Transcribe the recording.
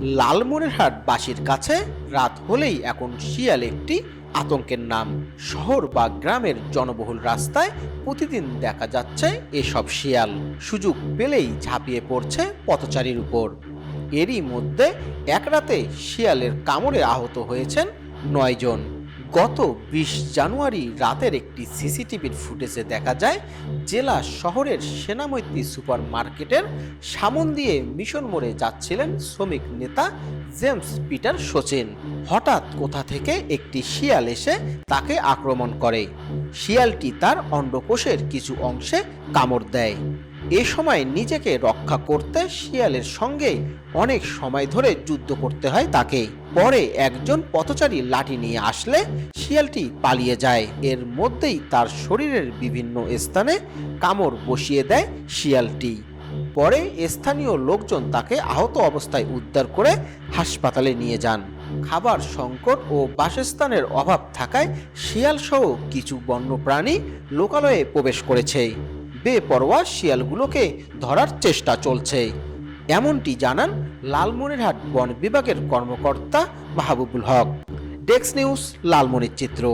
লালমনিরহাট বাসির কাছে রাত হলেই এখন শিয়াল একটি আতঙ্কের নাম। শহর বা গ্রামের জনবহুল রাস্তায় প্রতিদিন দেখা যাচ্ছে এসব শিয়াল। সুযোগ পেলেই ঝাঁপিয়ে পড়ছে পথচারীর উপর। এরই মধ্যে এক রাতে শিয়ালের কামড়ে আহত হয়েছেন নয়জন। গত বিশ জানুয়ারি রাতের একটি সিসিটিভির ফুটেজে দেখা যায়, জেলা শহরের সেনামৈত্রী সুপার মার্কেটের সামন দিয়ে মিশন মোড়ে যাচ্ছিলেন শ্রমিক নেতা জেমস পিটার সচিন হঠাৎ কোথা থেকে একটি শিয়াল এসে তাকে আক্রমণ করে। শিয়ালটি তার অন্ডকোষের কিছু অংশে কামড় দেয়। এ সময় নিজেকে রক্ষা করতে শিয়ালের সঙ্গে অনেক সময় ধরে যুদ্ধ করতে হয় তাকে। পরে একজন পথচারী লাঠি নিয়ে আসলে শিয়ালটি পালিয়ে যায়। এর মধ্যেই তার শরীরের বিভিন্ন স্থানে কামড় বসিয়ে দেয় শিয়ালটি। পরে স্থানীয় লোকজন তাকে আহত অবস্থায় উদ্ধার করে হাসপাতালে নিয়ে যান। খাবার সংকট ও বাসস্থানের অভাব থাকায় শিয়ালসহ কিছু বন্যপ্রাণী লোকালয়ে প্রবেশ করেছে। বেপরোয়া শিয়ালগুলোকে ধরার চেষ্টা চলছে। এমনটি জানান লালমনিরহাট বন বিভাগের কর্মকর্তা মাহবুবুল হক। ডেক্স নিউজ, লালমনির চিত্র।